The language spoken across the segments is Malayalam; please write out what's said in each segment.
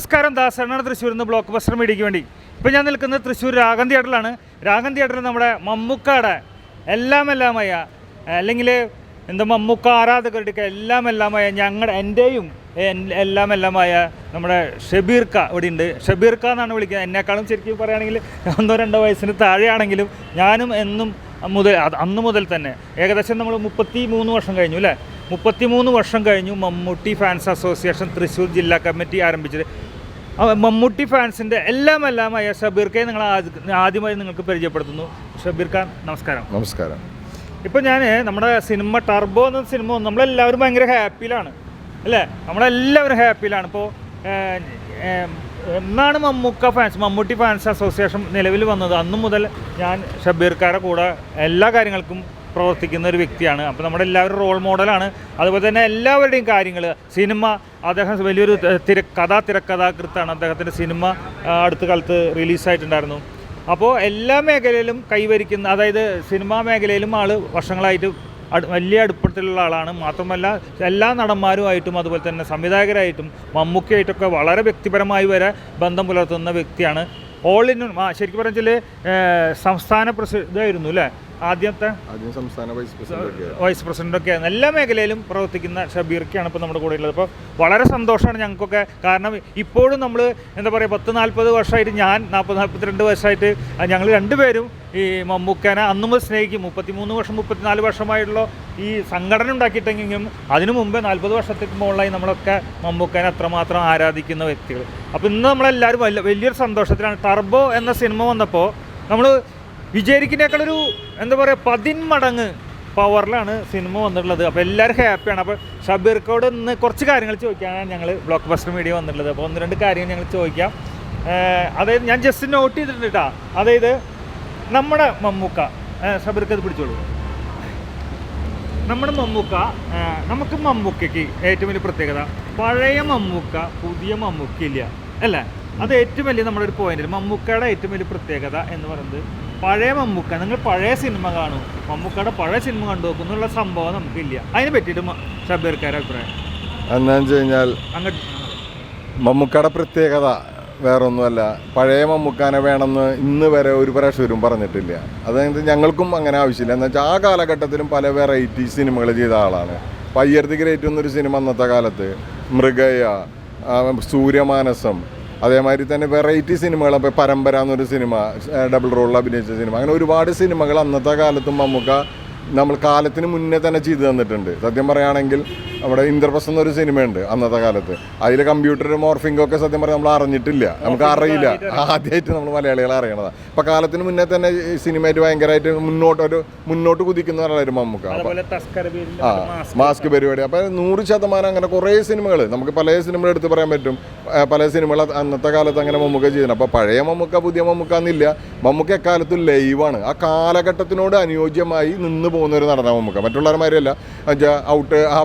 നമസ്കാരം ദാസനാണ് തൃശ്ശൂരിൽ നിന്ന് ബ്ലോക്ക് ബസ്റ്റർ മീഡിയയ്ക്ക് വേണ്ടി. ഇപ്പം ഞാൻ നിൽക്കുന്നത് തൃശ്ശൂർ രാഗം തിയേറ്ററിലാണ്. രാഗം തിയേറ്ററിൽ നമ്മുടെ മമ്മൂക്കാടെ എല്ലാം എല്ലാമായ അല്ലെങ്കിൽ എന്താ മമ്മൂക്ക ആരാധകരുടെയൊക്കെ എല്ലാം എല്ലാമായ ഞങ്ങളുടെ എന്റെയും എൻ- എല്ലാം എല്ലാമായ നമ്മുടെ ഷബീർക്ക ഇവിടെ ഉണ്ട് ഷബീർക്ക എന്നാണ് വിളിക്കുന്നത്. എന്നെക്കാളും ശരിക്കും പറയുകയാണെങ്കിൽ ഒന്നോ രണ്ടോ വയസ്സിന് താഴെയാണെങ്കിലും ഞാനും എന്നും മുതൽ അന്ന് മുതൽ തന്നെ. ഏകദേശം നമ്മൾ മുപ്പത്തി മൂന്ന് വർഷം കഴിഞ്ഞു അല്ലേ? മുപ്പത്തി മൂന്ന് വർഷം കഴിഞ്ഞു മമ്മൂട്ടി ഫാൻസ് അസോസിയേഷൻ തൃശ്ശൂർ ജില്ലാ കമ്മിറ്റി ആരംഭിച്ചത്. മമ്മൂട്ടി ഫാൻസിന്റെ എല്ലാം എല്ലാം എല്ലാമായ ഷബീർക്കെ നിങ്ങൾ ആദ്യ- ആദ്യമായി നിങ്ങൾക്ക് പരിചയപ്പെടുത്തുന്നു. ഷബീർ ഖാൻ നമസ്കാരം. നമസ്കാരം. ഇപ്പം ഞാൻ നമ്മുടെ സിനിമ ടർബോ എന്ന സിനിമ. നമ്മളെല്ലാവരും ഭയങ്കര ഹാപ്പിയിലാണ്. അല്ലേ? നമ്മളെല്ലാവരും ഹാപ്പിയിലാണ്. ഇപ്പോൾ എന്നാണ് Mammookka fans Mammootty fans association നിലവിൽ വന്നത്? അന്നു മുതൽ ഞാൻ ഷബീർക്കാരുടെ കൂടെ എല്ലാ കാര്യങ്ങൾക്കും പ്രവർത്തിക്കുന്ന ഒരു വ്യക്തിയാണ്. അപ്പോൾ നമ്മുടെ എല്ലാവരും റോൾ മോഡലാണ് അതുപോലെ തന്നെ എല്ലാവരുടെയും കാര്യങ്ങൾ സിനിമ അദ്ദേഹം വലിയൊരു തിര കഥാ തിരക്കഥാകൃത്താണ്. അദ്ദേഹത്തിന്റെ സിനിമ അടുത്ത കാലത്ത് റിലീസായിട്ടുണ്ടായിരുന്നു അപ്പോൾ എല്ലാ മേഖലയിലും കൈവരിക്കുന്ന അതായത് സിനിമാ മേഖലയിലും ആൾ വർഷങ്ങളായിട്ട് വലിയ അടുപ്പത്തിലുള്ള ആളാണ്. മാത്രമല്ല എല്ലാ നടന്മാരുമായിട്ടും അതുപോലെ തന്നെ സംവിധായകരായിട്ടും മമ്മൂക്കയായിട്ടൊക്കെ വളരെ വ്യക്തിപരമായി വരെ ബന്ധം പുലർത്തുന്ന വ്യക്തിയാണ്. ഓൾ ഇൻ ശരിക്കും പറഞ്ഞാൽ സംസ്ഥാന പ്രസിദ്ധമായിരുന്നു അല്ലേ? ആദ്യത്തെ ആദ്യം സംസ്ഥാന വൈസ് പ്രസിഡന്റ് വൈസ് പ്രസിഡന്റൊക്കെ എല്ലാ മേഖലയിലും പ്രവർത്തിക്കുന്ന ഷബീർക്കാണ് ഇപ്പോൾ നമ്മുടെ കൂടെ ഉള്ളത്. അപ്പോൾ വളരെ സന്തോഷമാണ് ഞങ്ങൾക്കൊക്കെ. കാരണം ഇപ്പോഴും നമ്മൾ എന്താ പറയുക പത്ത് നാൽപ്പത് വർഷമായിട്ട് ഞാൻ നാൽപ്പത് നാൽപ്പത്തിരണ്ട് വർഷമായിട്ട് ഞങ്ങൾ രണ്ടുപേരും ഈ മമ്മൂക്കനെ അന്ന് മുതൽ സ്നേഹിക്കും. മുപ്പത്തിമൂന്ന് വർഷം മുപ്പത്തിനാല് വർഷമായിട്ടുള്ള ഈ സംഘടന ഉണ്ടാക്കിയിട്ടെങ്കിലും അതിനു മുമ്പേ നാൽപ്പത് വർഷത്തേക്ക് മുകളിലായി നമ്മളൊക്കെ മമ്മൂക്കനെ അത്രമാത്രം ആരാധിക്കുന്ന വ്യക്തികൾ. അപ്പോൾ ഇന്ന് നമ്മളെല്ലാവരും വലിയ വലിയൊരു സന്തോഷത്തിലാണ്. ടർബോ എന്ന സിനിമ വന്നപ്പോൾ നമ്മൾ വിജയിക്കുന്നേക്കാളൊരു എന്താ പറയുക പതിന്മടങ്ങ് പവറിലാണ് സിനിമ വന്നിട്ടുള്ളത്. അപ്പോൾ എല്ലാവരും ഹാപ്പിയാണ് അപ്പോൾ ഷബീർക്കോട് ഇന്ന് കുറച്ച് കാര്യങ്ങൾ ചോദിക്കാനാണ് ഞങ്ങൾ ബ്ലോക്ക് ബസ്റ്റർ മീഡിയ വന്നിട്ടുള്ളത്. അപ്പോൾ ഒന്ന് രണ്ട് കാര്യങ്ങൾ ഞങ്ങൾ ചോദിക്കാം. അതായത് ഞാൻ ജസ്റ്റ് നോട്ട് ചെയ്തിട്ടുണ്ട് കേട്ടോ അതായത് നമ്മുടെ മമ്മൂക്ക ഷബീർക്ക് അത് പിടിച്ചോളൂ. നമ്മുടെ മമ്മൂക്ക നമുക്ക് മമ്മൂക്കയ്ക്ക് ഏറ്റവും വലിയ പ്രത്യേകത പഴയ മമ്മൂക്ക പുതിയ മമ്മൂക്ക ഇല്ല. അല്ലേ? അത് ഏറ്റവും വലിയ നമ്മുടെ ഒരു പോയിന്റ് മമ്മൂക്കയുടെ ഏറ്റവും വലിയ പ്രത്യേകത എന്ന് പറയുന്നത് പഴയ മമ്മൂക്ക നിങ്ങൾ പഴയ സിനിമ കാണൂ. മമ്മൂക്കയുടെ പഴയ സിനിമ കണ്ടു നോക്കും എന്നുള്ള സംഭവം നമുക്കില്ല. അതിനെ പറ്റിയിട്ട് ഷബീർക്കാരെ അഭിപ്രായം. എന്താണെന്ന് വെച്ച് കഴിഞ്ഞാൽ അങ്ങോട്ട് മമ്മൂക്കയുടെ പ്രത്യേകത വേറൊന്നുമല്ല. പഴയ മമ്മൂക്കാനെ വേണമെന്ന് ഇന്ന് വരെ ഒരു പ്രേക്ഷകരും പറഞ്ഞിട്ടില്ല. അതായത് ഞങ്ങൾക്കും അങ്ങനെ ആവശ്യമില്ല. എന്ന് വെച്ചാൽ ആ കാലഘട്ടത്തിലും പല വെറൈറ്റി സിനിമകൾ ചെയ്ത ആളാണ്. പയ്യർത്തി ഗ്രേറ്റ് എന്നൊരു സിനിമ അന്നത്തെ കാലത്ത് മൃഗയ സൂര്യമാനസം അതേമാതിരി തന്നെ വെറൈറ്റി സിനിമകൾ ഇപ്പോൾ പരമ്പര എന്നൊരു സിനിമ ഡബിൾ റോളിൽ അഭിനയിച്ച സിനിമ അങ്ങനെ ഒരുപാട് സിനിമകൾ അന്നത്തെ കാലത്തും നമുക്ക് നമ്മൾ കാലത്തിന് മുന്നേ തന്നെ ചെയ്തു തന്നിട്ടുണ്ട്. സത്യം പറയുകയാണെങ്കിൽ അവിടെ ഇന്ദ്രപ്രസ് എന്നൊരു സിനിമയുണ്ട് അന്നത്തെ കാലത്ത്. അതിൽ കമ്പ്യൂട്ടർ മോർഫിംഗ് ഒക്കെ സത്യം പറഞ്ഞാൽ നമ്മൾ അറിഞ്ഞിട്ടില്ല. നമുക്ക് അറിയില്ല. ആദ്യമായിട്ട് നമ്മൾ മലയാളികൾ അറിയണതാണ് അപ്പം കാലത്തിന് മുന്നേ തന്നെ സിനിമയായിട്ട് ഭയങ്കരമായിട്ട് മുന്നോട്ട് ഒരു മുന്നോട്ട് കുതിക്കുന്ന ഒരാളായിരുന്നു മമ്മൂക്ക. പേരിൽ ആ മാസ്ക് പരിപാടി. അപ്പോൾ നൂറ് ശതമാനം അങ്ങനെ കുറേ സിനിമകൾ നമുക്ക് പല സിനിമകൾ എടുത്ത് പറയാൻ പറ്റും. പല സിനിമകൾ അന്നത്തെ കാലത്ത് അങ്ങനെ മമ്മൂക്ക ചെയ്യുന്നത് അപ്പോൾ പഴയ മമ്മൂക്ക പുതിയ മമ്മൂക്ക എന്നില്ല. മമ്മൂക്ക എക്കാലത്തും ലൈവാണ് ആ കാലഘട്ടത്തിനോട് അനുയോജ്യമായി നിന്ന് പോകുന്ന ഒരു നടന മമ്മൂക്ക. മറ്റുള്ളവരുമാരെയല്ല ഔട്ട് ആ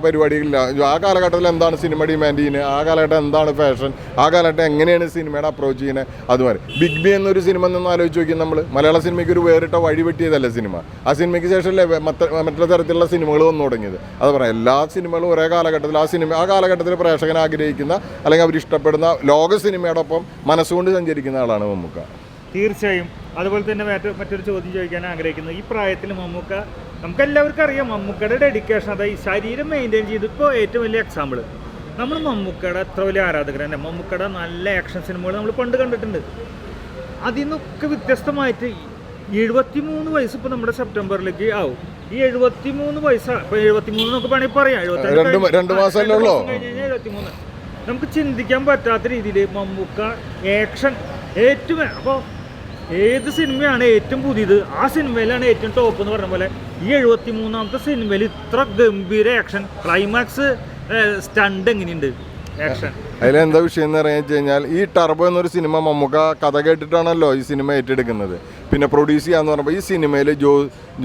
പരിപാടികളില്ല ആ കാലഘട്ടത്തിൽ എന്താണ് സിനിമ ഡിമാൻഡ് ചെയ്യുന്നത് ആ കാലഘട്ടം എന്താണ് ഫാഷൻ ആ കാലഘട്ടം എങ്ങനെയാണ് സിനിമയുടെ അപ്രോച്ച് ചെയ്യുന്നത് അതുമാതിരി. ബിഗ് ബി എന്നൊരു സിനിമ നിന്ന് ആലോചിച്ച് നോക്കി നമ്മൾ മലയാള സിനിമയ്ക്ക് ഒരു വേറിട്ട വഴി വെട്ടിയതല്ല സിനിമ ആ സിനിമയ്ക്ക് ശേഷമല്ലേ മറ്റേ മറ്റുള്ള തരത്തിലുള്ള സിനിമകൾ വന്നു തുടങ്ങിയത്? അത് പറയാം. എല്ലാ സിനിമകളും ഒരേ കാലഘട്ടത്തിൽ ആ സിനിമ ആ കാലഘട്ടത്തിൽ പ്രേക്ഷകൻ ആഗ്രഹിക്കുന്ന അല്ലെങ്കിൽ അവർ ഇഷ്ടപ്പെടുന്ന ലോക സിനിമയോടൊപ്പം മനസ്സുകൊണ്ട് സഞ്ചരിക്കുന്ന ആളാണ് മമ്മൂക്ക. തീർച്ചയായും. അതുപോലെ തന്നെ മറ്റൊരു മറ്റൊരു ചോദ്യം ചോദിക്കാൻ ആഗ്രഹിക്കുന്നത് ഈ പ്രായത്തിൽ മമ്മൂക്ക നമുക്ക് എല്ലാവർക്കും അറിയാം മമ്മൂക്കയുടെ ഡെഡിക്കേഷൻ അതായത് ശരീരം മെയിന്റെയിൻ ചെയ്ത് ഇപ്പോൾ ഏറ്റവും വലിയ എക്സാമ്പിൾ നമ്മൾ മമ്മൂക്കയുടെ അത്ര വലിയ ആരാധകരല്ലേ. മമ്മൂക്കയുടെ നല്ല ആക്ഷൻ സിനിമകൾ നമ്മൾ പണ്ട് കണ്ടിട്ടുണ്ട്. അതിൽ നിന്നൊക്കെ വ്യത്യസ്തമായിട്ട് എഴുപത്തി മൂന്ന് വയസ്സ് ഇപ്പോൾ നമ്മുടെ സെപ്റ്റംബറിലേക്ക് ആവും. ഈ എഴുപത്തി മൂന്ന് വയസ്സ് ഇപ്പോൾ എഴുപത്തി മൂന്ന് നമുക്ക് വേണമെങ്കിൽ പറയാം. എഴുപത്തി രണ്ട് മ- രണ്ട് മാസമല്ലേ ഉള്ളൂ? നമുക്ക് ചിന്തിക്കാൻ പറ്റാത്ത രീതിയിൽ മമ്മൂക്ക ആക്ഷൻ ഏറ്റവും അപ്പോൾ ഏത് സിനിമയാണ് ഏറ്റവും പുതിയത്? ആ സിനിമയിലാണ് ഏറ്റവും ടോപ്പ് എന്ന് പറഞ്ഞ പോലെ ഈ എഴുപത്തി മൂന്നാമത്തെ സിനിമയിൽ ഇത്ര ഗംഭീര ആക്ഷൻ ക്ലൈമാക്സ് സ്റ്റണ്ട് എങ്ങനെയുണ്ട്? ആക്ഷൻ അതിലെന്താ വിഷയം എന്ന് പറഞ്ഞു കഴിഞ്ഞാൽ ഈ ടർബോ എന്നൊരു സിനിമ മമ്മൂക്ക കഥ കേട്ടിട്ടാണല്ലോ ഈ സിനിമ ഏറ്റെടുക്കുന്നത്. പിന്നെ പ്രൊഡ്യൂസ് ചെയ്യാന്ന് പറയുമ്പോൾ ഈ സിനിമയിൽ ജോ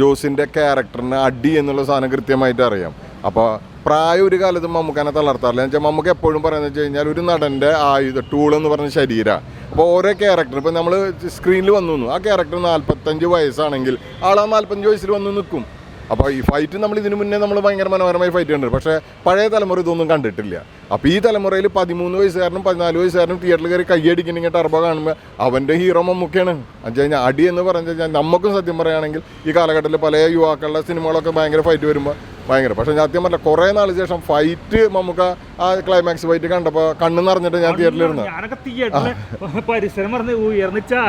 ജോസിന്റെ ക്യാരക്ടറിന് അടി എന്നുള്ള സാധനം കൃത്യമായിട്ട് അറിയാം. അപ്പോൾ പ്രായം ഒരു കാലത്തും മമ്മൂക്കനെ തളർത്താറില്ല. എന്ന് വെച്ചാൽ മമ്മൂക്ക എപ്പോഴും പറയുന്നത് വെച്ച് കഴിഞ്ഞാൽ ഒരു നടന്റെ ആയുധ ടൂൾ എന്ന് പറഞ്ഞ ശരീരമാണ് അപ്പോൾ ഓരോ ക്യാരക്ടർ ഇപ്പോൾ നമ്മൾ സ്ക്രീനിൽ വന്നു. ആ ക്യാരക്ടർ നാൽപ്പത്തഞ്ച് വയസ്സാണെങ്കിൽ ആൾ ആ നാൽപ്പത്തഞ്ച് വയസ്സിൽ വന്ന് നിൽക്കും അപ്പോൾ ഈ ഫൈറ്റ് നമ്മൾ ഇതിനു മുന്നേ നമ്മൾ ഭയങ്കര മനോഹരമായി ഫൈറ്റ് കണ്ടിട്ടുണ്ട്. പക്ഷേ പഴയ തലമുറ ഇതൊന്നും കണ്ടിട്ടില്ല. അപ്പോൾ ഈ തലമുറയിൽ പതിമൂന്ന് വയസ്സുകാരനും പതിനാല് വയസ്സുകാരനും തിയേറ്ററിൽ കയറി കൈയടിക്കണമെങ്കിൽ ടർബോ കാണുമ്പോൾ അവന്റെ ഹീറോ മമ്മൂക്കയാണ്. എന്ന് കഴിഞ്ഞാൽ അടി എന്ന് പറഞ്ഞു കഴിഞ്ഞാൽ നമുക്കും സത്യം പറയുകയാണെങ്കിൽ ഈ കാലഘട്ടത്തിൽ പല യുവാക്കളുടെ സിനിമകളൊക്കെ ഭയങ്കര ഫൈറ്റ് വരുമ്പോൾ ഭയങ്കര. പക്ഷേ ഞാൻ സത്യം പറഞ്ഞ കുറേ നാളിന് ശേഷം ഫൈറ്റ് നമുക്ക് ആ ക്ലൈമാക്സ് ഫൈറ്റ് കണ്ടപ്പോൾ കണ്ണു നിറഞ്ഞിട്ട് ഞാൻ തിയേറ്ററിലിരുന്നു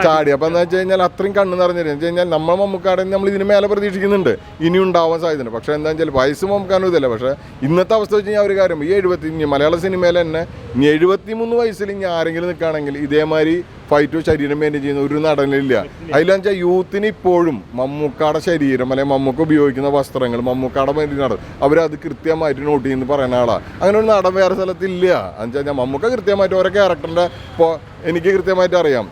ചാടി. അപ്പം എന്താ വെച്ച് കഴിഞ്ഞാൽ അത്രയും കണ്ണു നിറഞ്ഞിരുന്നു വെച്ച് കഴിഞ്ഞാൽ നമ്മൾ മമ്മൂക്കാടെ നമ്മൾ ഇതിന് മേലെ പ്രതീക്ഷിക്കുന്നുണ്ട്. ഇനി ഉണ്ടാവാൻ സാധ്യതയുണ്ട്. പക്ഷേ എന്താ വെച്ചാൽ വയസ്സ് മമ്മൂക്കാനും ഇതല്ല. പക്ഷേ ഇന്നത്തെ അവസ്ഥ വെച്ച് കഴിഞ്ഞാൽ ഒരു കാര്യം ഈ എഴുപത്തി മലയാള സിനിമയിൽ തന്നെ ഇനി എഴുപത്തി മൂന്ന് വയസ്സിൽ ഇനി ആരെങ്കിലും നിൽക്കുകയാണെങ്കിൽ ഇതേമാതിരി ഫൈറ്റോ ശരീരം മെയിന്റെയിൻ ചെയ്യുന്ന ഒരു നടനില്ല അതിലെന്ന് വെച്ചാൽ യൂത്തിന് ഇപ്പോഴും മമ്മൂക്കാടെ ശരീരം അല്ലെങ്കിൽ മമ്മൂക്ക ഉപയോഗിക്കുന്ന വസ്ത്രങ്ങൾ മമ്മൂക്കാടെ നടൻ അവരത് കൃത്യമായിട്ട് നോട്ട് ചെയ്യുന്ന പറയുന്ന ആളാണ് അങ്ങനെ ഒരു നടൻ വേറെ സ്ഥലത്തില്ല. എന്ന് വെച്ചാൽ മമ്മൂക്ക കൃത്യമായിട്ട് ഓരോ ക്യാരക്ടറിന്റെ ഇപ്പോൾ എനിക്ക് കൃത്യമായിട്ട് അറിയാം.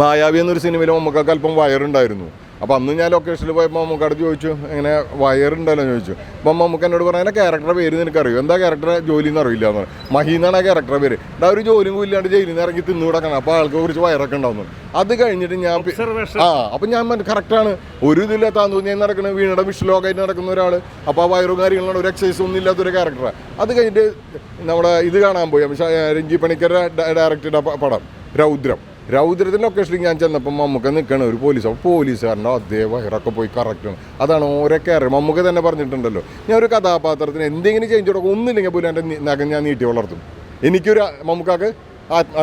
മായാവി എന്നൊരു സിനിമയിൽ മമ്മൂക്കൊക്കെ അല്പം വയറുണ്ടായിരുന്നു. അപ്പോൾ അന്ന് ഞാൻ ലൊക്കേഷനിൽ പോയപ്പോൾ മമ്മൂക്കാട് ചോദിച്ചു ഇങ്ങനെ വയറുണ്ടല്ലോ ഉണ്ടല്ലോ? ചോദിച്ചു. അപ്പം മമ്മൂക്ക എന്നോട് പറഞ്ഞാൽ ക്യാരക്ടറുടെ പേര് നിനക്കറിയോ? എന്താ ക്യാരക്ടറെ ജോലി എന്ന് അറിയില്ല എന്ന് പറഞ്ഞു. മഹി എന്നാണ് ആ ക്യാരക്ടറെ പേര്? എന്താ ഒരു ജോലിയും ഇല്ലാണ്ട് ജയിലിൽ നിന്ന് ഇറങ്ങി തിന്നു കിടക്കണം. അപ്പോൾ ആൾക്ക് കുറിച്ച് വയറൊക്കെ ഉണ്ടാവുന്നു. അത് കഴിഞ്ഞിട്ട് ഞാൻ ആ അപ്പം ഞാൻ കറക്റ്റാണ് ഒരു ഇതില്ല ഞാൻ നടക്കുന്ന വീണയുടെ വിഷ്ലോകായിട്ട് നടക്കുന്ന ഒരാൾ അപ്പോൾ ആ വയറും കാര്യങ്ങളാണ് ഒരു എക്സൈസ് ഒന്നും ഇല്ലാത്തൊരു ക്യാരക്ടറാണ് അത് കഴിഞ്ഞിട്ട് നമ്മുടെ ഇത് കാണാൻ പോയി. രഞ്ജി പണിക്കരുടെ ഡയറക്ടറുടെ പടം രൗദ്രം. രൗദ്രത്തിന്റെ ലൊക്കേഷനിൽ ഞാൻ ചെന്നപ്പോൾ മമ്മൂക്ക നിൽക്കണ ഒരു പോലീസ് അപ്പോൾ പോലീസുകാരന്റെ അതേ വയറൊക്കെ പോയി കറക്റ്റാണ് അതാണ് ഓരോ കയറി മമ്മൂക്ക തന്നെ പറഞ്ഞിട്ടുണ്ടല്ലോ ഞാൻ ഒരു കഥാപാത്രത്തിന് എന്തെങ്കിലും ചേഞ്ച് കൊടുക്കും ഒന്നുമില്ലെങ്കിൽ പോലും എന്റെ നഗം ഞാൻ നീട്ടി വളർത്തും. എനിക്കൊരു മമ്മൂക്കാക്ക്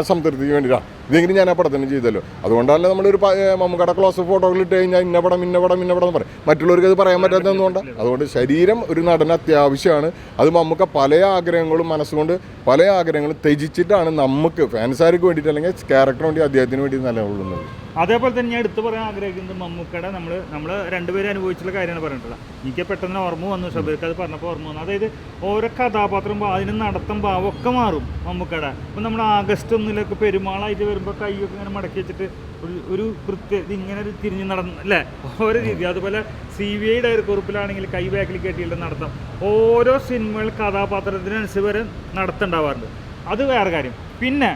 സംതൃപ്തിക്ക് വേണ്ടിയിട്ടാണ് ഇതെങ്കിലും ഞാൻ ആ പടം തന്നെ ചെയ്തല്ലോ. അതുകൊണ്ടല്ല നമ്മളൊരു മമ്മൂക്കയുടെ ക്ലോസ് ഫോട്ടോകൾ ഇട്ട് കഴിഞ്ഞാൽ ഇന്ന പടം ഇന്ന പടം ഇന്ന പടം എന്ന് പറയും. മറ്റുള്ളവർക്ക് അത് പറയാൻ പറ്റാത്തതുകൊണ്ടാണ് അതുകൊണ്ട് ശരീരം ഒരു നടന് അത്യാവശ്യമാണ്. അത് നമുക്ക് പല ആഗ്രഹങ്ങളും മനസ്സുകൊണ്ട് പല ആഗ്രഹങ്ങളും ത്യജിച്ചിട്ടാണ് നമുക്ക് ഫാൻസാർക്ക് വേണ്ടിയിട്ട് അല്ലെങ്കിൽ ക്യാരക്ടറിന് വേണ്ടി അദ്ദേഹത്തിന് വേണ്ടി നിലകൊള്ളുന്നത്. അതേപോലെ തന്നെ ഞാൻ എടുത്തു പറയാൻ ആഗ്രഹിക്കുന്നത് മമ്മൂക്കയുടെ നമ്മൾ നമ്മൾ രണ്ടുപേരും അനുഭവിച്ചുള്ള കാര്യമാണ് പറഞ്ഞിട്ടുള്ളത്. എനിക്ക് പെട്ടെന്ന് ഓർമ്മ വന്നു ഷബീർക്ക് അത് പറഞ്ഞപ്പോൾ ഓർമ്മ വന്നു. അതായത് ഓരോ കഥാപാത്രം അതിന് നടത്തം ഭാവം ഒക്കെ മാറും മമ്മൂക്കയുടെ. അപ്പം നമ്മൾ ആഗസ്റ്റ് ഒന്നിലൊക്കെ പെരുമാളായിട്ട് വരുമ്പോൾ കൈയൊക്കെ ഇങ്ങനെ മടക്കി വെച്ചിട്ട് ഒരു ഒരു കൃത്യ ഇങ്ങനെ ഒരു തിരിഞ്ഞ് നടന്ന് അല്ലേ? ഓരോ രീതി. അതുപോലെ സി വി ഐ ഡയറിക്കുറിപ്പിലാണെങ്കിൽ കൈ ബാക്കിൽ കെട്ടിയുള്ള നടത്തം. ഓരോ സിനിമകൾ കഥാപാത്രത്തിനനുസരിച്ച് വരെ നടത്തുണ്ടാവാറുണ്ട് അത് വേറെ കാര്യം. പിന്നെ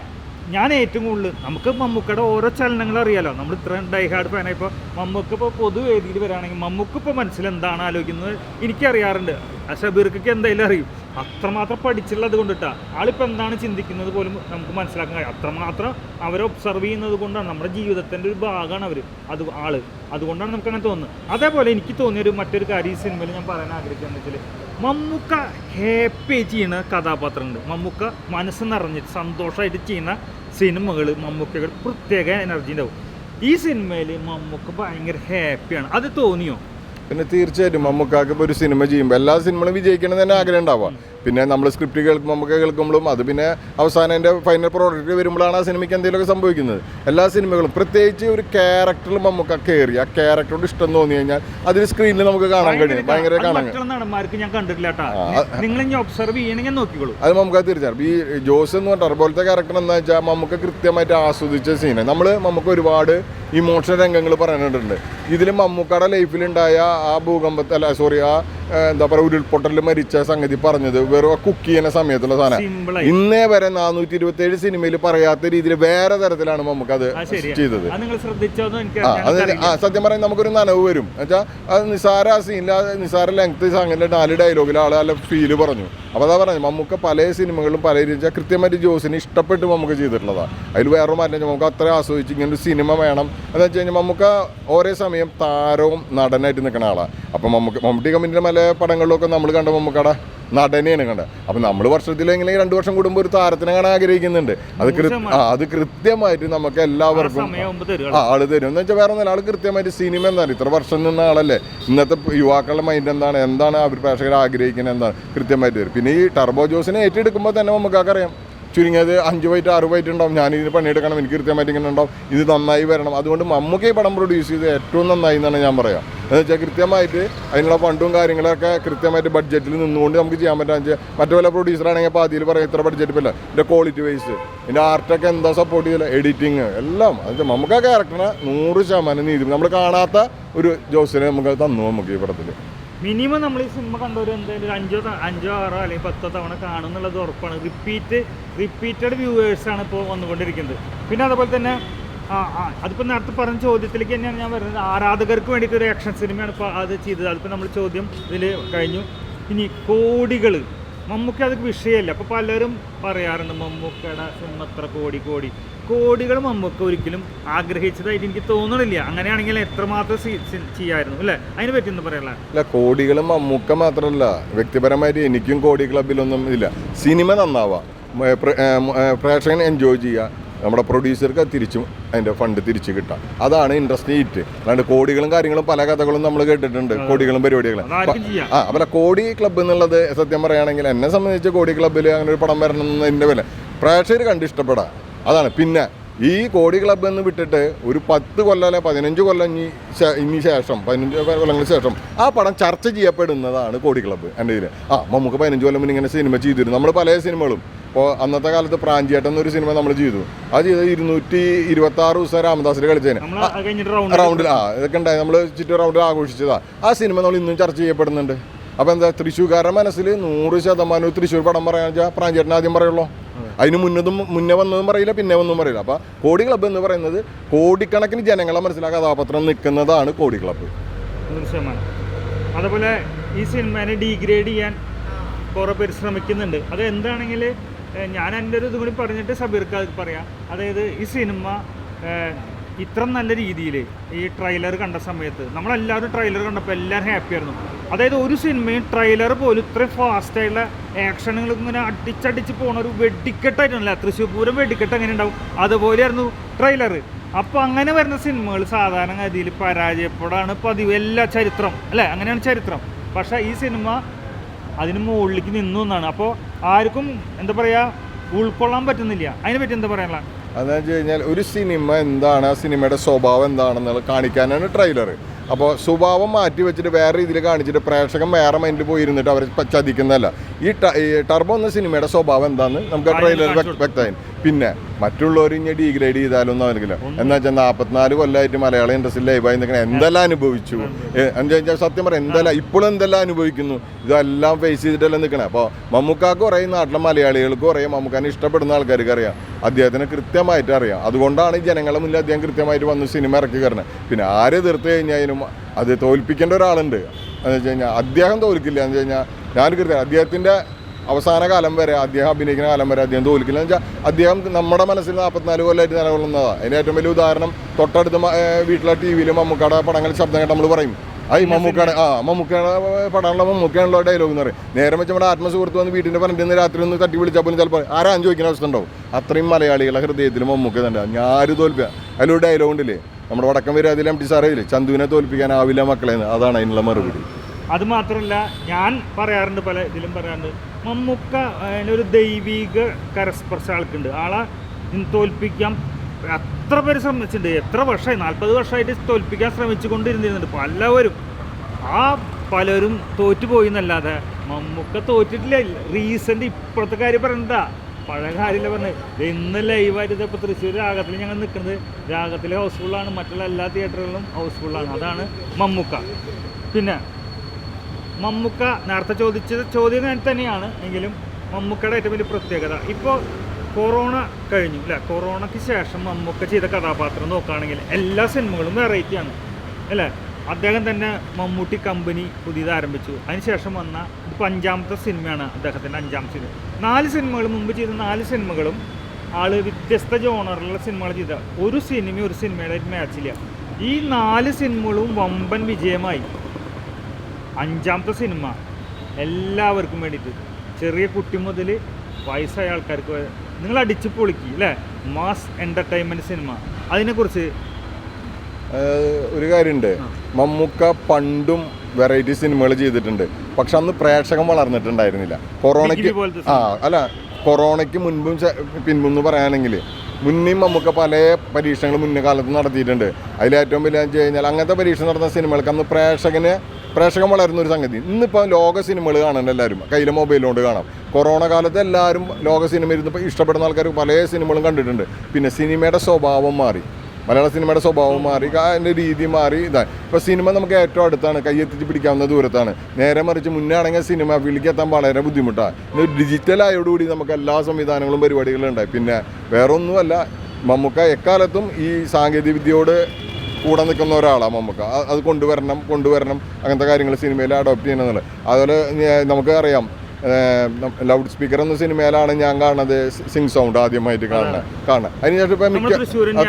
ഞാൻ ഏറ്റവും കൂടുതൽ നമുക്ക് മമ്മൂക്കയുടെ ഓരോ ചലനങ്ങൾ അറിയാലോ. നമ്മൾ ഇത്രയും ഡൈഹാർഡ് ഫാനായി ഇപ്പോൾ മമ്മൂക്ക് ഇപ്പോൾ പൊതുവേദിയിൽ വരാണെങ്കിൽ മമ്മൂക്ക് ഇപ്പോൾ മനസ്സിൽ എന്താണ് ആലോചിക്കുന്നത് എനിക്കറിയാറുണ്ട്. ഷബീർക്കൊക്കെ എന്തായാലും അറിയും. അത്രമാത്രം പഠിച്ചുള്ളത് കൊണ്ടിട്ടാ. ആളിപ്പോൾ എന്താണ് ചിന്തിക്കുന്നത് പോലും നമുക്ക് മനസ്സിലാക്കാൻ കഴിയും. അത്രമാത്രം അവരെ ഒബ്സർവ് ചെയ്യുന്നത് കൊണ്ടാണ് നമ്മുടെ ജീവിതത്തിന്റെ ഒരു ഭാഗമാണ് അവർ അത് ആൾ. അതുകൊണ്ടാണ് നമുക്ക് അങ്ങനെ തോന്നുന്നത്. അതേപോലെ എനിക്ക് തോന്നിയൊരു മറ്റൊരു കാര്യം ഈ സിനിമയിൽ ഞാൻ പറയാൻ ആഗ്രഹിക്കുന്നത് വെച്ചാൽ മമ്മൂക്ക ഹാപ്പി ചെയ്യുന്ന കഥാപാത്രമുണ്ട്. മമ്മൂക്ക മനസ്സ് നിറഞ്ഞിട്ട് സന്തോഷമായിട്ട് ചെയ്യുന്ന സിനിമകൾ മമ്മൂക്കകൾ പ്രത്യേക എനർജി ഉണ്ടാവും. ഈ സിനിമയിൽ മമ്മൂക്ക ഭയങ്കര ഹാപ്പിയാണ് അത് തോന്നിയോ? പിന്നെ തീർച്ചയായിട്ടും മമ്മൂക്കാക്ക് ഒരു സിനിമ ചെയ്യുമ്പോൾ എല്ലാ സിനിമകളും വിജയിക്കണം തന്നെ ആഗ്രഹം ഉണ്ടാവുക. പിന്നെ നമ്മൾ സ്ക്രിപ്റ്റ് കേൾക്കും നമുക്ക് കേൾക്കുമ്പോഴും അത് പിന്നെ അവസാനം എന്റെ ഫൈനൽ പ്രോഡക്റ്റ് വരുമ്പോഴാണ് ആ സിനിമയ്ക്ക് എന്തെങ്കിലുമൊക്കെ സംഭവിക്കുന്നത്. എല്ലാ സിനിമകളും പ്രത്യേകിച്ച് ഒരു ക്യാരക്ടറിൽ നമുക്ക് കയറി ആ ക്യാരക്ടറോട് ഇഷ്ടം തോന്നി കഴിഞ്ഞാൽ അതിന് സ്ക്രീനിൽ നമുക്ക് കാണാൻ കഴിയും ഭയങ്കര കാണാൻ ഞാൻ കണ്ടിട്ടില്ല അത് നമുക്ക് തീർച്ചയായും ഈ ജോസ് എന്ന് പറഞ്ഞാൽ അതുപോലത്തെ ക്യാരക്ടർ എന്താ വെച്ചാൽ നമുക്ക് കൃത്യമായിട്ട് ആസ്വദിച്ച സീന് നമ്മൾ നമുക്ക് ഒരുപാട് ഇമോഷണൽ രംഗങ്ങൾ പറയാനുണ്ട്. ഇതിൽ മമ്മൂക്കയുടെ ലൈഫിലുണ്ടായ ആ ഭൂകമ്പത്തെ അല്ല സോറി ആ എന്താ പറയുക ഉരുൾപൊട്ടലിൽ മരിച്ച സംഗതി പറഞ്ഞത് വെറും കുക്ക് ചെയ്യുന്ന സമയത്തുള്ള സാധനം. ഇന്നേ വരെ നാനൂറ്റി ഇരുപത്തി ഏഴ് സിനിമയിൽ പറയാത്ത രീതിയിൽ വേറെ തരത്തിലാണ് നമുക്ക് അത് ചെയ്തത്. ആ ആ സത്യം പറയാൻ നമുക്കൊരു നനവ് വരും. എന്നുവെച്ചാൽ അത് നിസാര ആ സീനിൽ നിസാര ലെങ്ത് അങ്ങനെ നാല് ഡയലോഗിൽ ആളെ നല്ല ഫീൽ പറഞ്ഞു. അപ്പോൾ അതാ പറഞ്ഞു നമുക്ക് പല സിനിമകളും പല രീതിയിൽ കൃത്യമായിട്ട് ജോസിന് ഇഷ്ടപ്പെട്ട് നമുക്ക് ചെയ്തിട്ടുള്ളതാണ് അതിൽ വേറെ മാറ്റം നമുക്ക് അത്ര ആസ്വദിച്ച് ഇങ്ങനെ ഒരു സിനിമ വേണം. എന്ന് വെച്ച് കഴിഞ്ഞാൽ നമുക്ക് ഒരേ സമയം താരവും നടനായിട്ട് നിൽക്കുന്ന ആളാണ് അപ്പം നമുക്ക് മമ്മൂട്ടി കമ്പനിയുടെ പല പടങ്ങളിലൊക്കെ നമ്മൾ കണ്ട മമ്മൂക്കട നടനെയാണ് കണ്ടത്. അപ്പം നമ്മൾ വർഷത്തിലെങ്കിലും രണ്ട് വർഷം കൂടുമ്പോൾ ഒരു താരത്തിനെ കാണാൻ ആഗ്രഹിക്കുന്നുണ്ട്. അത് അത് കൃത്യമായിട്ട് നമുക്ക് എല്ലാവർക്കും ആൾ തരും. എന്ന് വെച്ചാൽ വേറെ ഒന്നല്ല ആൾ കൃത്യമായിട്ട് സിനിമ എന്താണ്? ഇത്ര വർഷം നിന്ന ആളല്ലേ? ഇന്നത്തെ യുവാക്കളുടെ മൈൻഡ് എന്താണ്? എന്താണ് അവർ പ്രേക്ഷകർ ആഗ്രഹിക്കുന്നത്? എന്താണ്? കൃത്യമായിട്ട് തരും. പിന്നെ ഈ ടർബോ ജോസിനെ ഏറ്റെടുക്കുമ്പോൾ തന്നെ നമുക്കൊക്കെ അറിയാം ചുരുങ്ങിയത് അഞ്ച് വൈറ്റ് ആറ് വൈറ്റ് ഉണ്ടാവും. ഞാനിതിന് പണിയെടുക്കണം എനിക്ക് കൃത്യമായിട്ട് ഇങ്ങനെ ഉണ്ടാവും. ഇത് നന്നായി വരണം. അതുകൊണ്ട് മമ്മൂക്ക് ഈ പടം പ്രൊഡ്യൂസ് ചെയ്ത് ഏറ്റവും നന്നായി എന്നാണ് ഞാൻ പറയാം. എന്ന് വെച്ചാൽ കൃത്യമായിട്ട് അതിനുള്ള ഫണ്ടും കാര്യങ്ങളൊക്കെ കൃത്യമായിട്ട് ബഡ്ജറ്റിൽ നിന്നുകൊണ്ട് നമുക്ക് ചെയ്യാൻ പറ്റാന്ന് വെച്ചാൽ മറ്റു പല പ്രൊഡ്യൂസറാണെങ്കിൽ അപ്പോൾ അതിൽ പറയാം ഇത്ര ബഡ്ജറ്റ് ഇല്ല ഇതിന്റെ ക്വാളിറ്റി വൈസ് ഇതിന്റെ ആർട്ടൊക്കെ എന്താ സപ്പോർട്ട് ചെയ്തില്ല എഡിറ്റിങ് എല്ലാം. അത് നമുക്ക് ആ ക്യാരക്ടറിനെ നൂറ് ശതമാനം നീതി. നമ്മൾ കാണാത്ത ഒരു ജോസിനെ നമുക്ക് തന്നു നമുക്ക് ഈ പടത്തിൽ മിനിമം നമ്മൾ ഈ സിനിമ കണ്ടൊരു എന്തായാലും അഞ്ചോ അഞ്ചോ ആറോ അല്ലെങ്കിൽ പത്തോ തവണ കാണും എന്നുള്ളത് ഉറപ്പാണ്. റിപ്പീറ്റ് റിപ്പീറ്റഡ് വ്യൂവേഴ്സാണ് ഇപ്പോൾ വന്നുകൊണ്ടിരിക്കുന്നത്. പിന്നെ അതുപോലെ തന്നെ അതിപ്പോൾ നേരത്തെ പറഞ്ഞ ചോദ്യത്തിലേക്ക് തന്നെയാണ് ഞാൻ വരുന്നത്. ആരാധകർക്ക് വേണ്ടിയിട്ട് ഒരു ആക്ഷൻ സിനിമയാണ് ഇപ്പോൾ അത് ചെയ്തത്. അതിപ്പോൾ നമ്മൾ ചോദ്യം ഇതിൽ കഴിഞ്ഞു. ഇനി കോടികൾ മമ്മൂക്ക അതൊക്കെ വിഷയമല്ല. അപ്പോൾ പലരും പറയാറുണ്ട് മമ്മൂക്കയുടെ സിനിമ എത്ര കോടി കോടി. കോടികൾ മമ്മൂക്ക ഒരിക്കലും ആഗ്രഹിച്ചതായിട്ട് എനിക്ക് തോന്നണില്ല. അങ്ങനെയാണെങ്കിൽ എത്രമാത്രം ചെയ്യായിരുന്നു അല്ലേ? അതിനെ പറ്റി ഒന്ന് പറയാനുള്ള? അല്ല കോടികളും മമ്മൂക്ക മാത്രമല്ല വ്യക്തിപരമായിട്ട് എനിക്കും കോടി ക്ലബിലൊന്നും ഇല്ല. സിനിമ നന്നാവാം. പ്രേക്ഷകൻ എൻജോയ് ചെയ്യുക. നമ്മുടെ പ്രൊഡ്യൂസർക്ക് തിരിച്ചും അതിന്റെ ഫണ്ട് തിരിച്ച് കിട്ടാം. അതാണ് ഇൻട്രസ്റ്റ് ഈറ്റ് അല്ലാണ്ട് കോടികളും കാര്യങ്ങളും പല കഥകളും നമ്മൾ കേട്ടിട്ടുണ്ട്. കോടികളും പരിപാടികളും. ആ അപ്പോൾ കോടി ക്ലബ്ബ് എന്നുള്ളത് സത്യം പറയുകയാണെങ്കിൽ എന്നെ സംബന്ധിച്ച് കോടി ക്ലബ്ബിൽ അങ്ങനെ ഒരു പടം വരണം എന്നതിന്റെ വില. പ്രേക്ഷകർ കണ്ട് ഇഷ്ടപ്പെടാം. അതാണ്. പിന്നെ ഈ കോടി ക്ലബ്ബ് എന്ന് വിട്ടിട്ട് ഒരു പത്ത് കൊല്ലം അല്ലെ പതിനഞ്ച് കൊല്ലം ഇനി ഇനി ശേഷം പതിനഞ്ച് കൊല്ലങ്ങൾക്ക് ശേഷം ആ പടം ചർച്ച ചെയ്യപ്പെടുന്നതാണ് കോടി ക്ലബ്ബ് എന്റെ ഇതിൽ ആ നമുക്ക് പതിനഞ്ച് കൊല്ലം മുന്നേ ഇങ്ങനെ സിനിമ ചെയ്തിരുന്നു. നമ്മൾ പല സിനിമകളും ഇപ്പോൾ അന്നത്തെ കാലത്ത് പ്രാഞ്ചിയേട്ടൻ എന്നൊരു സിനിമ നമ്മൾ ചെയ്തു. അത് ചെയ്ത് ഇരുന്നൂറ്റി ഇരുപത്തി ആറ് ദിവസം രാമദാസിൽ കളിച്ചതിന് റൗണ്ടിൽ ആ ഇതൊക്കെ ഉണ്ടായി. നമ്മൾ ചുറ്റും റൗണ്ടിൽ ആഘോഷിച്ചതാ. ആ സിനിമ നമ്മൾ ഇന്നും ചർച്ച ചെയ്യപ്പെടുന്നുണ്ട്. അപ്പോൾ എന്താ തൃശ്ശൂർക്കാരുടെ മനസ്സിൽ നൂറ് ശതമാനം തൃശ്ശൂർ പടം പറയാന്ന് വെച്ചാൽ പ്രാഞ്ചേട്ടൻ ആദ്യം പറയുള്ളൂ. അതിന് മുന്നതും മുന്നേ വന്നതും പറയില്ല പിന്നെ വന്നതും പറയില്ല. അപ്പോൾ കോടി ക്ലബ്ബ് എന്ന് പറയുന്നത് കോടിക്കണക്കിന് ജനങ്ങളെ മനസ്സിലാ കഥാപാത്രം നിൽക്കുന്നതാണ് കോടി ക്ലബ്ബ് അതുപോലെ ഈ സിനിമയെ ഡീഗ്രേഡ് ചെയ്യാൻ കുറേ പേര് ശ്രമിക്കുന്നുണ്ട്. അത് എന്താണെങ്കിൽ ഞാൻ എന്റെ ഒരു ഇത് കൂടി പറഞ്ഞിട്ട് സബീർക്ക് അത് പറയാം. അതായത് ഈ സിനിമ ഇത്ര നല്ല രീതിയിൽ ഈ ട്രെയിലർ കണ്ട സമയത്ത് നമ്മളെല്ലാവരും ട്രെയിലർ കണ്ടപ്പോൾ എല്ലാവരും ഹാപ്പി ആയിരുന്നു. അതായത് ഒരു സിനിമയും ട്രെയിലർ പോലും ഇത്രയും ഫാസ്റ്റായിട്ടുള്ള ആക്ഷനുകൾ ഇങ്ങനെ അടിച്ചടിച്ച് പോണ ഒരു വെടിക്കെട്ടായിട്ടുണ്ടല്ല തൃശ്ശൂർ പൂരം വെടിക്കെട്ട് എങ്ങനെ ഉണ്ടാവും അതുപോലെയായിരുന്നു ട്രെയിലർ അപ്പോൾ അങ്ങനെ വരുന്ന സിനിമകൾ സാധാരണ ഗതിയിൽ പരാജയപ്പെടാണ് പതിവ് എല്ലാ ചരിത്രം. അല്ലേ? അങ്ങനെയാണ് ചരിത്രം. പക്ഷേ ഈ സിനിമ അതിന് മുകളിലേക്ക് നിന്നു എന്നാണ്. അപ്പോൾ ആർക്കും എന്താ പറയുക ഉൾക്കൊള്ളാൻ പറ്റുന്നില്ല. അതിനെ പറ്റി എന്താ പറയാനുള്ള അതെന്ന് വെച്ച് കഴിഞ്ഞാൽ ഒരു സിനിമ എന്താണ്? ആ സിനിമയുടെ സ്വഭാവം എന്താണെന്നുള്ളത് കാണിക്കാനാണ് ട്രെയിലർ അപ്പോൾ സ്വഭാവം മാറ്റി വെച്ചിട്ട് വേറെ രീതിയിൽ കാണിച്ചിട്ട് പ്രേക്ഷകൻ വേറെ മൈൻഡിൽ പോയി ഇരുന്നിട്ട് അവരെ പ- ചതിക്കുന്നതല്ല. ഈ ടർബോ എന്ന സിനിമയുടെ സ്വഭാവം എന്താണെന്ന് നമുക്ക് ട്രെയിലർ വ്യക്തമായി പിന്നെ മറ്റുള്ളവർ ഇനി ഡീഗ്രേഡ് ചെയ്താലൊന്നും അവർക്കില്ല എന്നാ വെച്ചാൽ നാൽപ്പത്തിനാല് കൊല്ലമായിട്ട് മലയാള ഇൻഡസ്ട്രിയിൽ ലൈവായി നിൽക്കണം എന്തെല്ലാം അനുഭവിച്ചു? എന്താ വെച്ചാൽ സത്യം പറയാം. എന്തെല്ലാം ഇപ്പോഴും എന്തെല്ലാം അനുഭവിക്കുന്നു? ഇതെല്ലാം ഫേസ് ചെയ്തിട്ടല്ലേ നിൽക്കണേ അപ്പോൾ മമ്മൂക്കാക്ക് കുറേ നാട്ടിലെ മലയാളികൾക്ക് കുറേ മമ്മൂക്കാനെ ഇഷ്ടപ്പെടുന്ന ആൾക്കാർക്ക് അറിയാം. അദ്ദേഹത്തിന് കൃത്യമായിട്ട് അറിയാം. അതുകൊണ്ടാണ് ജനങ്ങളെ മുന്നിൽ അദ്ദേഹം കൃത്യമായിട്ട് വന്ന് സിനിമ ഇറക്കി കയറുന്നത് പിന്നെ ആരെ തീർത്ത് കഴിഞ്ഞാലും അത് തോൽപ്പിക്കേണ്ട ഒരാളുണ്ട്. എന്ന് വെച്ച് കഴിഞ്ഞാൽ അദ്ദേഹം തോൽക്കില്ല. എന്ന് വെച്ച് കഴിഞ്ഞാൽ ഞാൻ കൃത്യം അദ്ദേഹത്തിന്റെ അവസാന കാലം വരെ അദ്ദേഹം അഭിനയിക്കുന്ന കാലം വരെ അദ്ദേഹം തോൽക്കില്ല. എന്ന് വെച്ചാൽ അദ്ദേഹം നമ്മുടെ മനസ്സിൽ നാൽപ്പത്തിനാല് കൊല്ലമായിട്ട് നിലകൊള്ളുന്നതാണ് അതിന് ഏറ്റവും വലിയ ഉദാഹരണം തൊട്ടടുത്ത് വീട്ടിലെ ടി വിയിൽ മമ്മൂക്കയുടെ പടങ്ങൾ ശബ്ദം കേട്ട് നമ്മൾ പറയും. ഐ മമ്മൂക്കാണ് ആ മമ്മൂക്കയുടെ പടമുള്ള മമ്മൂക്കാണല്ലോ ഡയലോഗ് എന്ന് പറയും. നേരെ വെച്ച് നമ്മുടെ ആത്മസുഹൃത്ത് വന്ന് വീട്ടിന്റെ പറഞ്ഞിട്ട് രാത്രി ഒന്ന് തട്ടി വിളിച്ചാൽ പോലും ചിലപ്പോൾ ആരാ ചോദിക്കുന്ന അവസ്ഥ ഉണ്ടാവും. അത്രയും മലയാളികളെ ഹൃദയത്തിൽ മമ്മൂക്ക തന്നെ ഞാൻ തോൽപ്പിക്കുക അതിലൊരു ഡയലോഗ് ഉണ്ടല്ലേ? നമ്മുടെ വടക്കം വരെ അതിൽ എം ടി സാറേ ഇല്ലേ ചന്തുവിനെ തോൽപ്പിക്കാനാവില്ല മക്കളെ അതാണ് അതിനുള്ള മറുപടി. അത് മാത്രമല്ല ഞാൻ പറയാറുണ്ട് പല ഇതിലും പറയാറുണ്ട്. മമ്മൂക്ക അതിനൊരു ദൈവിക കരസ്പർശ ആൾക്കുണ്ട്. ആളെ തോൽപ്പിക്കാൻ എത്ര പേര് ശ്രമിച്ചിട്ടുണ്ട്. എത്ര വർഷമായി? നാൽപ്പത് വർഷമായിട്ട് തോൽപ്പിക്കാൻ ശ്രമിച്ചുകൊണ്ടിരുന്നിരുന്നുണ്ട് പലവരും. ആ പലരും തോറ്റുപോയി എന്നല്ലാതെ മമ്മൂക്ക തോറ്റിട്ടില്ല. റീസെന്റ് ഇപ്പോഴത്തെ കാര്യം പറയണ്ട. പഴയ കാര്യമില്ല പറഞ്ഞത് ഇന്ന് ലൈവായിട്ട് ഇതിപ്പോൾ തൃശ്ശൂർ രാഗത്തിൽ ഞങ്ങൾ നിൽക്കുന്നത് രാഗത്തിൽ ഹൗസ്ഫുള്ളാണ് മറ്റുള്ള എല്ലാ തിയേറ്ററുകളിലും ഹൗസ്ഫുള്ളാണ് അതാണ് മമ്മൂക്ക. പിന്നെ മമ്മൂക്ക നേരത്തെ ചോദിച്ചത് ചോദ്യം തന്നെയാണ്. എങ്കിലും മമ്മൂക്കയുടെ ഏറ്റവും വലിയ പ്രത്യേകത ഇപ്പോൾ കൊറോണ കഴിഞ്ഞു അല്ലേ? കൊറോണയ്ക്ക് ശേഷം മമ്മൂക്ക ചെയ്ത കഥാപാത്രം നോക്കുകയാണെങ്കിൽ എല്ലാ സിനിമകളും വെറൈറ്റിയാണ് അല്ലേ? അദ്ദേഹം തന്നെ മമ്മൂട്ടി കമ്പനി പുതിയത് ആരംഭിച്ചു. അതിനുശേഷം വന്ന ഇപ്പോൾ അഞ്ചാമത്തെ സിനിമയാണ് അദ്ദേഹത്തിന്റെ അഞ്ചാം സിനിമ നാല് സിനിമകൾ മുമ്പ് ചെയ്ത നാല് സിനിമകളും ആൾ വ്യത്യസ്ത ജോണറിലുള്ള സിനിമകൾ ചെയ്ത. ഒരു സിനിമ ഒരു സിനിമയുടെ മാച്ചില്ല ഈ നാല് സിനിമകളും വമ്പൻ വിജയമായി. അഞ്ചാമത്തെ സിനിമ എല്ലാവർക്കും വേണ്ടിയിട്ട്. ചെറിയ കുട്ടി മുതൽ വയസ്സായ ആൾക്കാർക്ക് നിങ്ങൾ അടിച്ച് പൊളിക്കി അല്ലേ മാസ് എന്റർടൈൻമെന്റ് സിനിമ അതിനെക്കുറിച്ച് ഒരു കാര്യമുണ്ട് മമ്മൂക്ക പണ്ടും വെറൈറ്റി സിനിമകൾ ചെയ്തിട്ടുണ്ട്. പക്ഷെ അന്ന് പ്രേക്ഷകൻ വളർന്നിട്ടുണ്ടായിരുന്നില്ല. കൊറോണയ്ക്ക് ആ അല്ല കൊറോണയ്ക്ക് മുൻപും പിൻപും എന്ന് പറയുകയാണെങ്കിൽ മുന്നേയും നമുക്ക് പല പരീക്ഷണങ്ങൾ മുന്നേ കാലത്ത് നടത്തിയിട്ടുണ്ട്. അതിലേറ്റവും വലിയ വെച്ച് കഴിഞ്ഞാൽ അങ്ങനത്തെ പരീക്ഷണം നടന്ന സിനിമകൾക്ക് അന്ന് പ്രേക്ഷകന് പ്രേക്ഷകൻ വളരുന്ന ഒരു സംഗതി. ഇന്നിപ്പോൾ ലോക സിനിമകൾ കാണുന്നുണ്ട് എല്ലാവരും കയ്യിലെ മൊബൈലുകൊണ്ട് കാണാം. കൊറോണ കാലത്ത് എല്ലാവരും ലോക സിനിമ ഇരുന്ന് ഇഷ്ടപ്പെടുന്ന ആൾക്കാർ പല സിനിമകളും കണ്ടിട്ടുണ്ട്. പിന്നെ സിനിമയുടെ സ്വഭാവം മാറി. മലയാള സിനിമയുടെ സ്വഭാവം മാറി അതിന്റെ രീതി മാറി. ഇതാണ് ഇപ്പോൾ സിനിമ നമുക്ക് ഏറ്റവും അടുത്താണ് കയ്യെത്തിച്ച് പിടിക്കാവുന്ന ദൂരത്താണ്. നേരെ മറിച്ച് മുന്നേ ആണെങ്കിൽ സിനിമ ഫീൽഡിലേക്ക് എത്താൻ വളരെ ബുദ്ധിമുട്ടാണ് ഡിജിറ്റൽ ആയോടുകൂടി നമുക്ക് എല്ലാ സംവിധാനങ്ങളും പരിപാടികളും ഉണ്ടായി. പിന്നെ വേറൊന്നുമല്ല നമുക്ക് എക്കാലത്തും ഈ സാങ്കേതിക വിദ്യയോട് കൂടെ നിൽക്കുന്ന ഒരാളാണ് മമ്മൂക്ക. അത് കൊണ്ടുവരണം കൊണ്ടുവരണം അങ്ങനത്തെ കാര്യങ്ങൾ സിനിമയിൽ അഡോപ്റ്റ് ചെയ്യണമെന്നുള്ളത് അതുപോലെ ഞ- നമുക്ക് അറിയാം ലൗഡ് സ്പീക്കർ എന്ന സിനിമയിലാണ് ഞാൻ കാണുന്നത് സിംഗ് സൗണ്ട് ആദ്യമായിട്ട് കാണുന്നത്. കാണുന്നത്. അതിനുശേഷം ഇപ്പം മിക്ക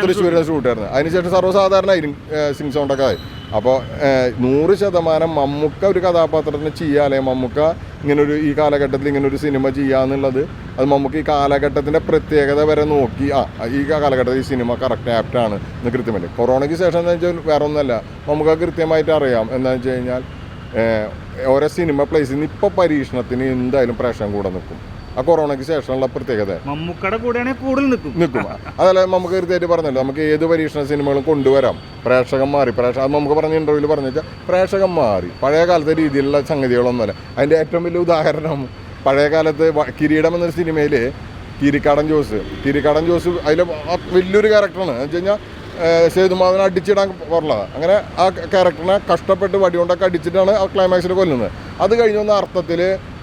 തൃശ്ശൂരിൽ ഷൂട്ടായിരുന്നു അതിനുശേഷം സർവസാധാരണമായിരിക്കും സിംഗ് സൗണ്ടൊക്കെ ആയി. അപ്പോൾ നൂറ് ശതമാനം മമ്മുക്ക ഒരു കഥാപാത്രത്തിന് ചെയ്യുക അല്ലെങ്കിൽ മമ്മൂക്ക ഇങ്ങനൊരു ഈ കാലഘട്ടത്തിൽ ഇങ്ങനൊരു സിനിമ ചെയ്യുക എന്നുള്ളത് അത് മമ്മുക്ക് ഈ കാലഘട്ടത്തിന്റെ പ്രത്യേകത വരെ നോക്കി. ആ ഈ കാലഘട്ടത്തിൽ ഈ സിനിമ കറക്റ്റ് ആപ്റ്റാണ് എന്ന് കൃത്യമല്ലേ? കൊറോണയ്ക്ക് ശേഷം എന്ന് വെച്ചാൽ വേറെ ഒന്നല്ല നമുക്ക് കൃത്യമായിട്ട് അറിയാം. എന്താണെന്ന് വെച്ച് കഴിഞ്ഞാൽ ഓരോ സിനിമ പ്ലേസിൽ നിന്ന് ഇപ്പോൾ പരീക്ഷണത്തിന് എന്തായാലും പ്രേക്ഷകം കൂടെ നിൽക്കും. ആ കൊറോണയ്ക്ക് ശേഷമുള്ള പ്രത്യേകത. മമ്മൂക്കയുടെ കൂടെയാണെങ്കിൽ കൂടുതൽ നിൽക്കും. നിൽക്കും. അതല്ല നമുക്ക് കൃത്യമായിട്ട് പറഞ്ഞല്ലോ. നമുക്ക് ഏത് പരീക്ഷണ സിനിമകളും കൊണ്ടുവരാം. പ്രേക്ഷകൻ മാറി. പ്രേക്ഷക അത് നമുക്ക് പറഞ്ഞ ഇന്റർവ്യൂവിൽ പറഞ്ഞു വെച്ചാൽ പ്രേക്ഷകൻ മാറി. പഴയ കാലത്തെ രീതിയിലുള്ള സംഗതികളൊന്നുമല്ല. അതിന്റെ ഏറ്റവും വലിയ ഉദാഹരണം പഴയ കാലത്ത് കിരീടം എന്നൊരു സിനിമയിൽ കിരിക്കാടൻ ജോസ്. കിരിക്കാടൻ ജോസ് അതിൽ വലിയൊരു ക്യാരക്ടറാണ് എന്ന് വെച്ച് കഴിഞ്ഞാൽ സേതുമാധവനെ അടിച്ചിടാൻ പറഞ്ഞത് അങ്ങനെ ആ ക്യാരക്ടറിനെ കഷ്ടപ്പെട്ട് വടികൊണ്ടൊക്കെ അടിച്ചിട്ടാണ് ആ ക്ലൈമാക്സിൽ കൊല്ലുന്നത്. അത് കഴിഞ്ഞു വന്ന അർത്ഥത്തിൽ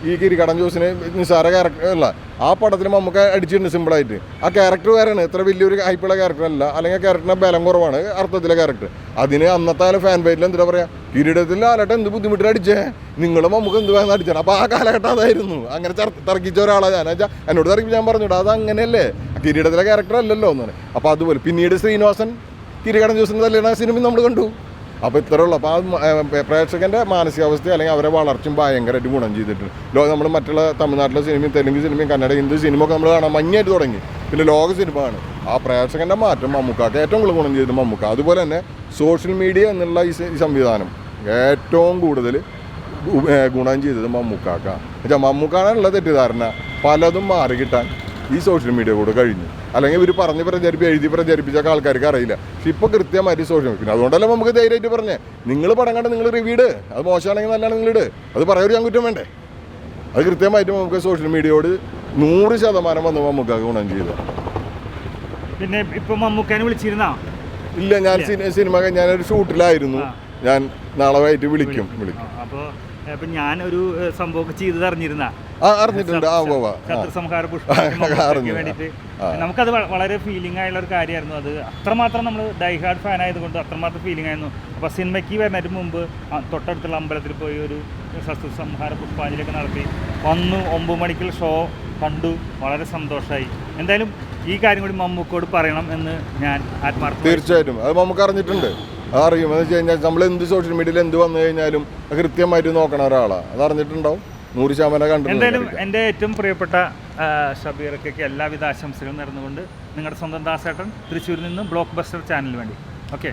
ഈ കിരികടൻ ജോസിന് നിസ്സാര ക്യാരക്ടർ അല്ല ആ പടത്തിൽ നമുക്ക് അടിച്ചിട്ടുണ്ട് സിമ്പിളായിട്ട് ആ ക്യാരക്ടർ വേറെയാണ്. ഇത്ര വലിയൊരു ഹൈപ്പുള്ള ക്യാരക്ടർ അല്ല. അല്ലെങ്കിൽ ക്യാരക്ടറിന് ബലം കുറവാണ് അർത്ഥത്തിലെ ക്യാരക്ടർ അതിന് അന്നത്തെ ഫാൻ പേജിൽ എന്താ പറയുക കിരീടത്തിൽ ആലട്ടെ എന്ത് ബുദ്ധിമുട്ടിൽ അടിച്ചേ? നിങ്ങളും നമുക്ക് എന്ത് വേണം അടിച്ചാണ് അപ്പോൾ ആ കാലഘട്ടം അതായിരുന്നു. അങ്ങനെ തർക്കിച്ച ഒരാളാണ് ഞാൻ. വെച്ചാൽ എന്നോട് തർക്കിച്ച് ഞാൻ പറഞ്ഞോടാ അത് അങ്ങനെയല്ലേ? കിരീടത്തിലെ ക്യാരക്ടർ അല്ലല്ലോ എന്നാണ്. അപ്പോൾ അതുപോലെ പിന്നീട് ശ്രീനിവാസൻ കിരീടം ജോസിന് തല്ലിയുടെ സിനിമ നമ്മൾ കണ്ടു. അപ്പോൾ ഇത്രയുള്ള അപ്പോൾ ആ പ്രേക്ഷകന്റെ മാനസികാവസ്ഥ അല്ലെങ്കിൽ അവരെ വളർച്ചയും ഭയങ്കരമായിട്ട് ഗുണം ചെയ്തിട്ടുണ്ട്. ലോകം നമ്മൾ മറ്റുള്ള തമിഴ്നാട്ടിലെ സിനിമയും തെലുങ്ക് സിനിമയും കന്നഡ ഹിന്ദി സിനിമ ഒക്കെ നമ്മൾ കാണാൻ മഞ്ഞായിട്ട് തുടങ്ങി. പിന്നെ ലോക സിനിമയാണ് ആ പ്രേക്ഷകന്റെ മാറ്റം മമ്മൂക്കാക്ക് ഏറ്റവും കൂടുതൽ ഗുണം ചെയ്തത് മമ്മൂക്ക. അതുപോലെ തന്നെ സോഷ്യൽ മീഡിയ എന്നുള്ള ഈ സംവിധാനം ഏറ്റവും കൂടുതൽ ഗുണം ചെയ്തത് മമ്മൂക്കാക്ക എന്നുവെച്ചാൽ മമ്മൂക്കാണുള്ള തെറ്റിദ്ധാരണ. പലതും മാറി കിട്ടാൻ ഈ സോഷ്യൽ മീഡിയ കൂടെ കഴിഞ്ഞു. അല്ലെങ്കിൽ ഇവർ പറഞ്ഞ് പ്രചരിപ്പിച്ച് എഴുതി പ്രചരിപ്പിച്ചൊക്കെ ആൾക്കാർക്ക് അറിയില്ല. പക്ഷെ ഇപ്പോൾ കൃത്യമായിട്ട് സോഷ്യൽ മീഡിയ പിന്നെ അതുകൊണ്ടല്ലേ നമുക്ക് ധൈര്യമായിട്ട് പറഞ്ഞേ? നിങ്ങൾ പടം കണ്ട നിങ്ങൾ റിവ്യൂ ഇട്. അത് മോശമാണെങ്കിൽ നല്ലതാണ് നിങ്ങൾ ഇട്. അത് പറയൊരു ഞാൻ കുറ്റം വേണ്ടേ? അത് കൃത്യമായിട്ട് നമുക്ക് സോഷ്യൽ മീഡിയയോട് നൂറ് ശതമാനം വന്ന് നമുക്ക് ഗുണം ചെയ്തു. പിന്നെ ഇപ്പൊ മമ്മൂക്കാനെ വിളിച്ചിരുന്ന? ഇല്ല ഞാൻ സിനി- സിനിമ ഞാനൊരു ഷൂട്ടിലായിരുന്നു ഞാൻ നാളെ വൈകിട്ട് വിളിക്കും വിളിക്കും. അപ്പോൾ ഒരു ഏഹ്, സംഭവമൊക്കെ ചെയ്തത് അറിഞ്ഞിരുന്ന. അറിഞ്ഞിട്ടുണ്ട്. ശത്രുസംഹാര അറിഞ്ഞു. വേണ്ടിയിട്ട് നമുക്കത് വളരെ ഫീലിംഗ് ആയുള്ള ഒരു കാര്യമായിരുന്നു. അത് അത്രമാത്രം നമ്മൾ ഡൈഹാർഡ് ഫാൻ ആയതുകൊണ്ട് അത്രമാത്രം ഫീലിംഗ് ആയിരുന്നു. അപ്പോൾ സിനിമയ്ക്ക് വരുന്നതിന് മുമ്പ് തൊട്ടടുത്തുള്ള അമ്പലത്തിൽ പോയി ഒരു ശത്രുസംഹാര പുഷ്പാഞ്ജലിയൊക്കെ നടത്തി. വന്നു ഒമ്പത് മണിക്കുള്ള ഷോ കണ്ടു. വളരെ സന്തോഷമായി എന്തായാലും ഈ കാര്യം കൂടി മമ്മൂക്കോട് പറയണം എന്ന് ഞാൻ ആത്മാർത്ഥ തീർച്ചയായിട്ടും. അത് മമ്മൂക്ക് അറിഞ്ഞിട്ടുണ്ട്. അത് അറിയും എന്ന് വെച്ച് കഴിഞ്ഞാൽ നമ്മൾ എന്ത് സോഷ്യൽ മീഡിയയിൽ എന്ത് വന്നു കഴിഞ്ഞാലും കൃത്യമായിട്ട് നോക്കണ ഒരാളാണ് അത് അറിഞ്ഞിട്ടുണ്ടാവും. നൂറ് ശതമാനം കണ്ടു എന്റെ ഏറ്റവും പ്രിയപ്പെട്ട ഷബീറക്കൊക്കെ എല്ലാവിധ ആശംസകളും നേർന്നുകൊണ്ട് നിങ്ങളുടെ സ്വന്തം ദാസേട്ടൻ തൃശ്ശൂരിൽ നിന്നും ബ്ലോക്ക് ബസ്റ്റർ ചാനലിന് വേണ്ടി. ഓക്കെ?